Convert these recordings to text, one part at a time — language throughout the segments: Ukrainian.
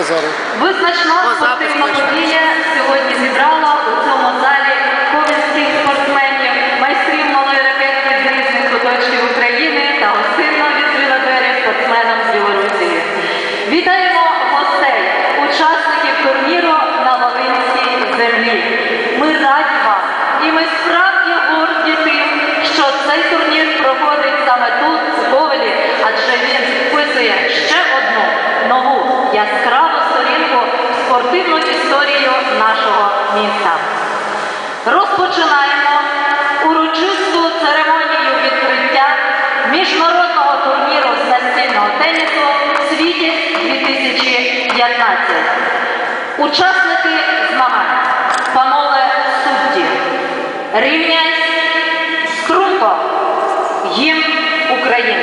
базару. Визначна спортивна подія сьогодні зібрала 2015. Учасники змагань, панове судді, рівняйсь, струнко, гімн України.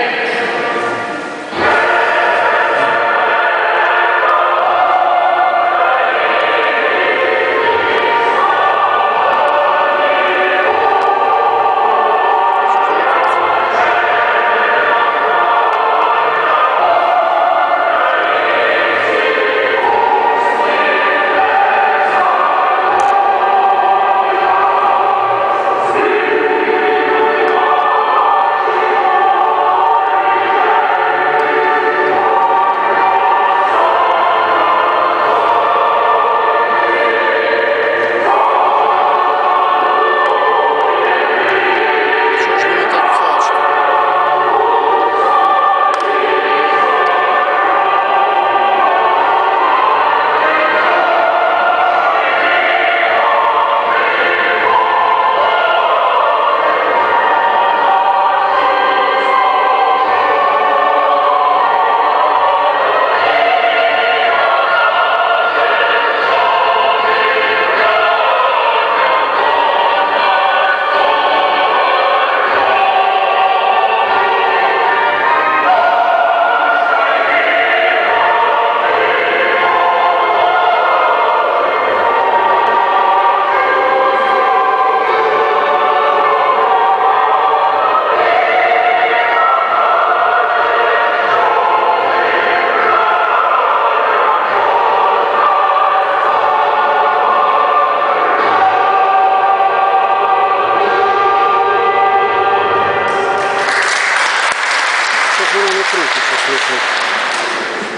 Крутиться?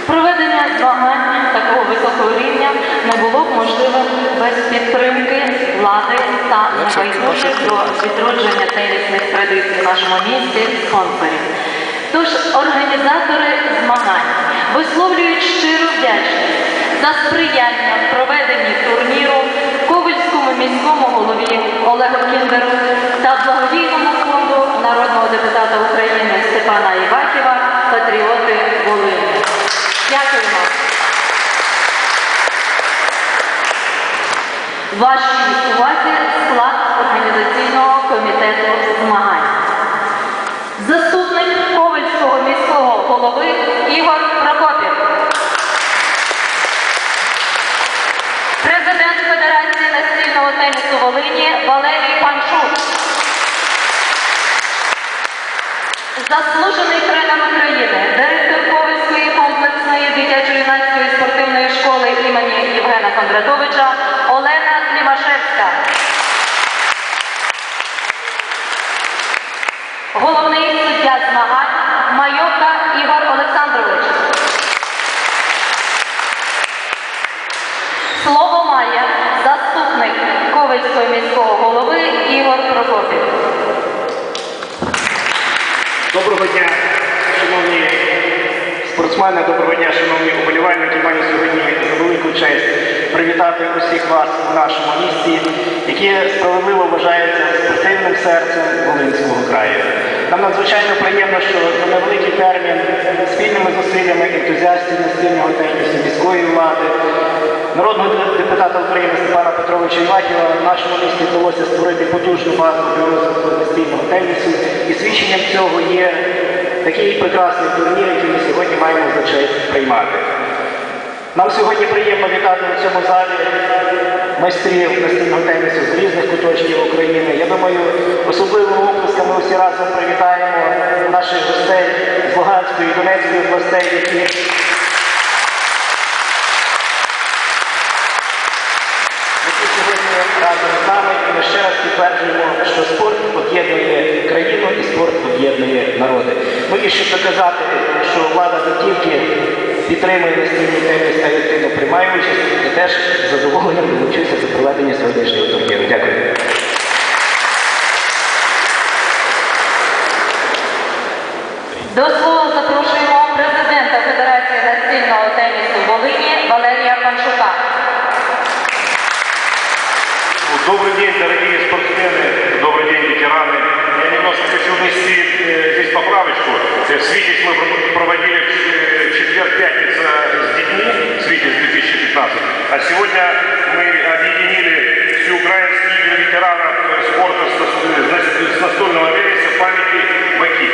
Проведення змагань такого високого рівня не було б можливим без підтримки влади та небайдужих до відродження тенісних традицій в нашому місті спонсорів. Тож організатори змагань висловлюють щиру вдячність за сприяння в проведенні турніру Ковальському міському голові Олегу Кіндеру та благодійному фонду народного депутата України Степана Іваківа Патріоти Волині. Дякуємо. Вашій увазі склад організаційного комітету змагань. Заступник Ковальського міського голови Ігор Прокопів. Президент Федерації настільного тенісу Волині Валерій Панчук. Заслужений тренер України, директор Ковальської комплексної дитячо-юнацької спортивної школи імені Євгена Кондратовича Олена Клімашевська. Головний суддя змагань Майока Ігор Олександрович. Слово має заступник Ковальського міського голови Ігор Прокопів. Доброго дня, шановні спортсмени, доброго дня, шановні уболівальники. Маю сьогодні велику честь привітати усіх вас у нашому місті, яке справедливо вважається спортивним серцем Волинського краю. Нам надзвичайно приємно, що за невеликий термін спільними зусиллями ентузіастів настільного тенісу міської влади, народного депутата України Степана Петровича Івахіва в нашому місті вдалося створити потужну базу для розвитку настільного тенісу. І свідченням цього є такий прекрасний турнір, який ми сьогодні маємо за честь приймати. Нам сьогодні приємно вітати у цьому залі майстрів настільного тенісу з різних куточків України. Я думаю, особливими оплесками усі разом привітаємо наших гостей з Луганської і Донецької областей, які приймає участь, я теж з задоволенням долучуся до проведення сьогоднішнього турніру. Дякую. До слова запрошуємо президента Федерації настільного тенісу Волині Валерія Панчука. Добрый день, дорогие спортсмены, добрый день, ветераны. Я немножко хочу внести э, здесь поправочку. Э, В Свитесь мы про- проводили а сегодня мы объединили всеукраинские игры ветеранов э, спорта с, нас- с- настольного тенниса памяти Баки.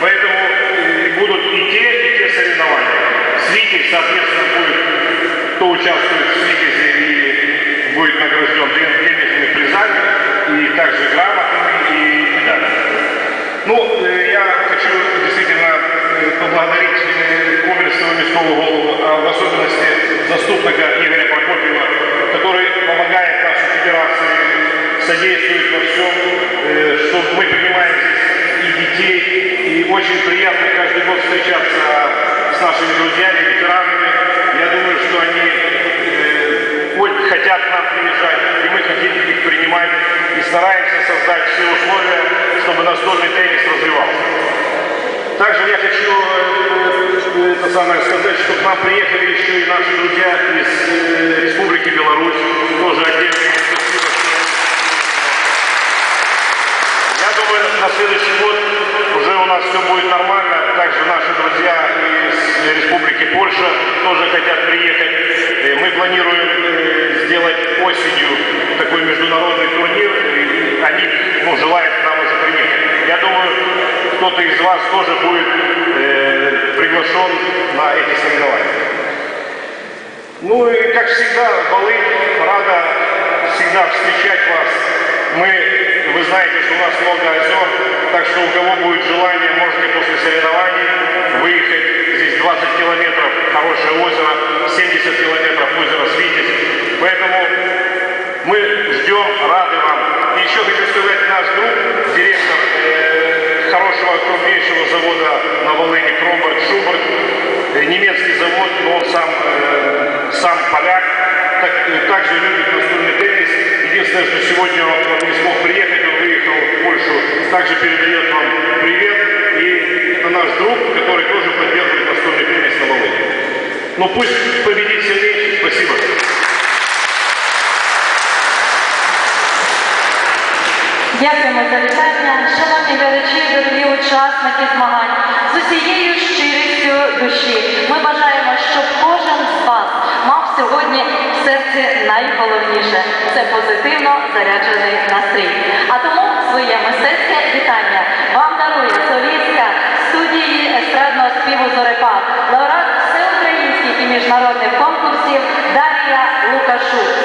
Поэтому э, будут и те, и те соревнования. Свитесь, соответственно, будет, кто участвует в Свитезе и будет награжден ден- денежными призами и также грамотами и медалями. Ну, э, я хочу действительно э, поблагодарить Оберского міського голову, а в особенности заступника Игоря Прокопьева, который помогает нашей федерации, содействует во всем, э, что мы принимаем здесь и детей, и очень приятно каждый год встречаться с нашими друзьями, ветеранами. Я думаю, что они э, хотят к нам приезжать, и мы хотим их принимать, и стараемся создать все условия, чтобы настольный теннис развивался. Также я хочу э, э, это самое сказать, что к нам приехали еще и наши друзья из кто-то из вас тоже будет э, приглашен на эти соревнования. Ну и как всегда, Волынь рада всегда встречать вас. Мы, вы знаете, что у нас много озер, так что у кого будет желание, можете после соревнований выехать. Здесь 20 километров, хорошее озеро, 70 километров озеро Свитязь. Поэтому мы ждем, рады вам. И еще хочу сказать, наш друг, директор э, хорошего, крупнейшего завода на Волыне Кромберг Шуберт, э, немецкий завод, но он сам, э, сам поляк, так- э, также любит настольный теннис. Единственное, что сегодня он не смог приехать, он выехал в Польшу, также передает вам привет. И это наш друг, который тоже поддерживает настольный теннис на Волыне. Ну пусть победит сильнейший. Спасибо. Дякуємо за вітання. Учасники змагань, з усією щирістю душі. Ми бажаємо, щоб кожен з вас мав сьогодні в серці найголовніше це позитивно заряджений настрій. А тому своє мистецьке вітання вам дарує солістка студії естрадного співу Зорепад, лауреат всеукраїнських і міжнародних конкурсів Дар'я Лукашук.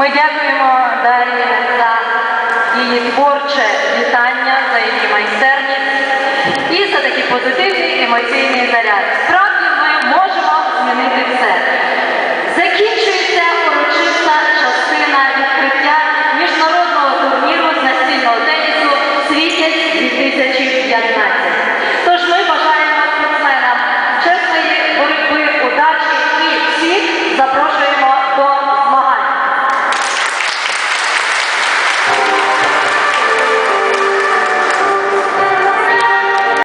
Ми дякуємо Дарі за її творче вітання, за її майстерність і за такий позитивний емоційний заряд.